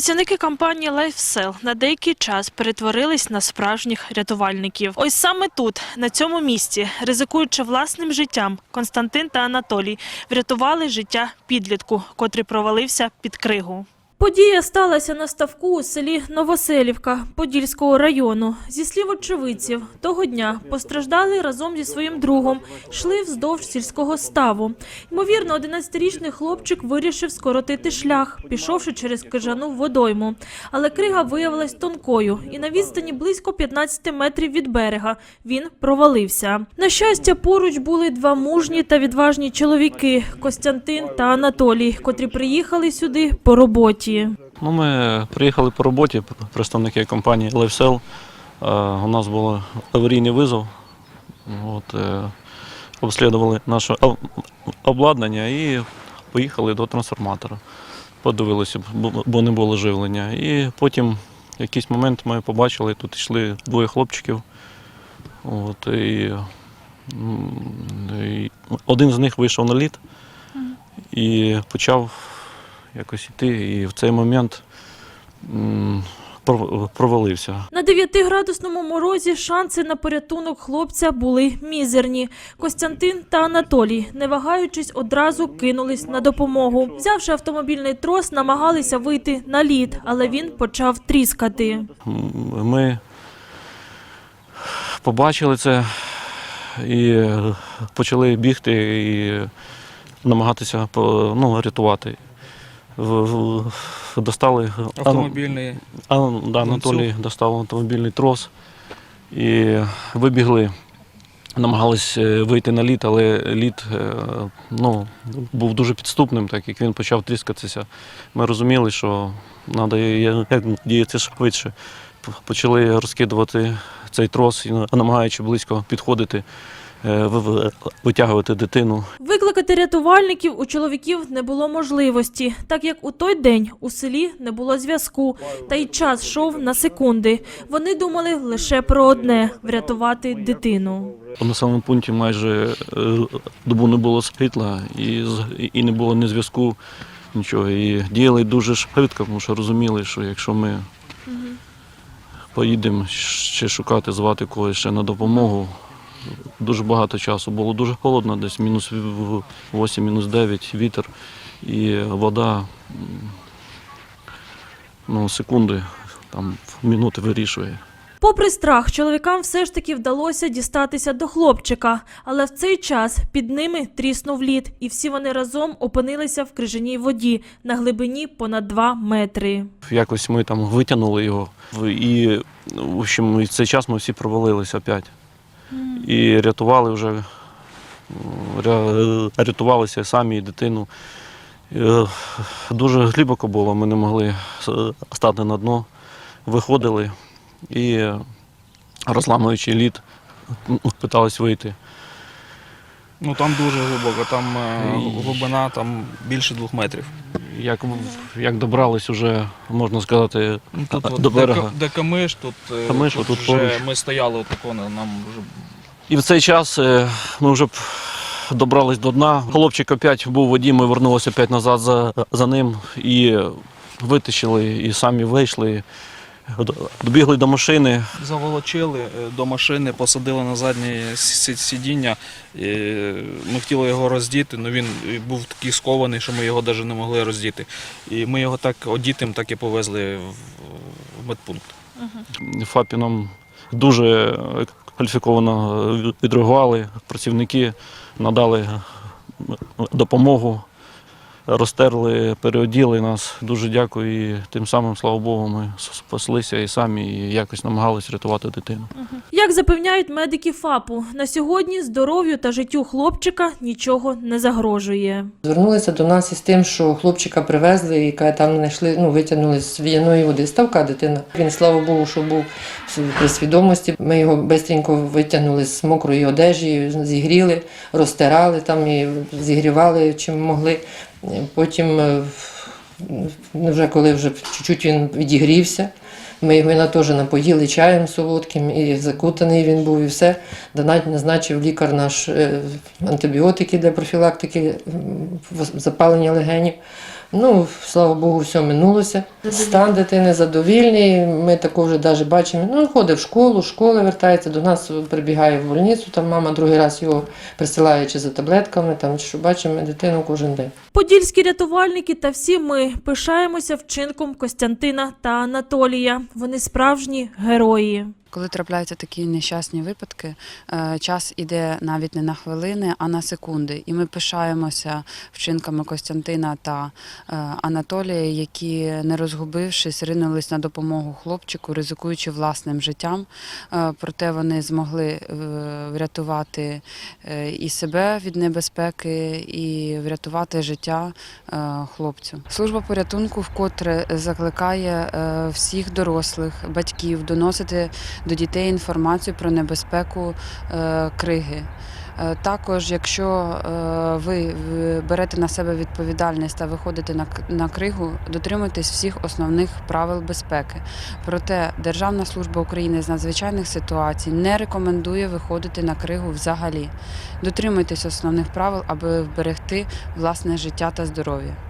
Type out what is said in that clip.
Працівники компанії LifeSell на деякий час перетворились на справжніх рятувальників. Ось саме тут, на цьому місці, ризикуючи власним життям, Константин та Анатолій врятували життя підлітку, котрий провалився під кригу. Подія сталася на ставку у селі Новоселівка Подільського району. Зі слів очевидців, того дня постраждали разом зі своїм другом, йшли вздовж сільського ставу. Ймовірно, 11-річний хлопчик вирішив скоротити шлях, пішовши через крижану водойму. Але крига виявилась тонкою, і на відстані близько 15 метрів від берега він провалився. На щастя, поруч були два мужні та відважні чоловіки Костянтин та Анатолій, котрі приїхали сюди по роботі. Ну, ми приїхали по роботі, представники компанії. Е, У нас був аварійний визов. От, е, обслідували наше обладнання і поїхали до трансформатора. Подивилися, бо- бо не було живлення. І потім в якийсь момент ми побачили, тут йшли двоє хлопчиків. От, і, і один з них вийшов на лід і почав якось йти, і в цей момент провалився. На 9-градусному морозі шанси на порятунок хлопця були мізерні. Костянтин та Анатолій, не вагаючись, одразу кинулись на допомогу. Взявши автомобільний трос, намагалися вийти на лід, але він почав тріскати. Ми побачили це і почали бігти і намагатися ну, рятувати. Достали Автомобільний А, ну, да, Анатолій достав автомобільний трос і вибігли, намагались е, вийти на лід, але лід е, ну, був дуже підступним, так як він почав тріскатися. Ми розуміли, що треба діяти швидше. Почали розкидувати цей трос намагаючи близько підходити, витягувати дитину. Викликати рятувальників у чоловіків не було можливості, так як у той день у селі не було зв'язку, та й час йшов на секунди. Вони думали лише про одне врятувати дитину. У населеному пункті майже е, добу не було світла і, і не було ні зв'язку, нічого. І діяли дуже швидко, тому що розуміли, що якщо ми поїдемо ще шукати, звати когось ще на допомогу, дуже багато часу. Було дуже холодно, десь мінус 8, мінус 9, вітер і вода ну, секунди, там, минути вирішує. Попри страх, чоловікам все ж таки вдалося дістатися до хлопчика, але в цей час під ними тріснув лід, і всі вони разом опинилися в крижаній воді на глибині понад 2 метри. Якось ми там витягнули його. І в общем, в цей час ми всі провалилися опять. І рятували вже, рятувалися самі і дитину. Е, Дуже глибоко було, ми не могли стати на дно. Виходили і, розламуючи лід, питались вийти. Ну там дуже глибоко, там е, глибина там більше двох метрів. Як, як добрались уже, можна сказати, Ну, тут до от, берега. Де камиш, тут, е, Камиш, тут тут вже поруч. ми стояли отако, нам вже І в цей час е, ми вже добрались до дна. Хлопчик опять був в воді, ми вернулися опять назад за, за ним і витащили, і самі вийшли. Добігли до машини. заволочили е, до машини, посадили на заднє сидіння. Е, Ми хотіли його роздіти, але він е, був такий скований, що ми його навіть не могли роздіти. І ми його так одітим так і повезли в медпункт. ФАПі нам дуже кваліфіковано відреагували. Працівники надали допомогу, розтерли, переоділи нас. Дуже дякую. І тим самим, слава Богу, ми спаслися і самі і якось намагалися рятувати дитину. Як запевняють медики ФАПу, на сьогодні здоров'ю та життю хлопчика нічого не загрожує. Звернулися до нас із тим, що хлопчика привезли і каже, там знайшли, ну, витягнули з в'яної води. Ставка дитина. Він, слава Богу, що був при свідомості. Ми його швидко витягнули з мокрої одежі, зігріли, розтирали там і зігрівали чим могли. Потім, е, вже коли вже чуть-чуть він відігрівся, ми його теж напоїли чаєм солодким, і закутаний він був, і все. Донать назначив лікар наш е, антибіотики для профілактики запалення легенів. Ну, слава Богу, все минулося. Стан дитини задовільний. Ми також навіть бачимо. Ну, ходить в школу, школи вертається до нас, прибігає в больницю. Там мама другий раз його присилає чи за таблетками. Там що бачимо дитину кожен день. Подільські рятувальники та всі ми пишаємося вчинком Костянтина та Анатолія. Вони справжні герої. Коли трапляються такі нещасні випадки, е, час іде навіть не на хвилини, а на секунди. І ми пишаємося вчинками Костянтина та е, Анатолія, які, не розгубившись, ринулись на допомогу хлопчику, ризикуючи власним життям. Е, Проте вони змогли врятувати і себе від небезпеки, і врятувати життя хлопцю. Служба порятунку вкотре закликає всіх дорослих, батьків доносити до дітей інформацію про небезпеку е, криги. Е, Також, якщо е, ви берете на себе відповідальність та виходите на кригу, дотримуйтесь всіх основних правил безпеки. Проте Державна служба України з надзвичайних ситуацій не рекомендує виходити на кригу взагалі. Дотримуйтесь основних правил, аби вберегти власне життя та здоров'я.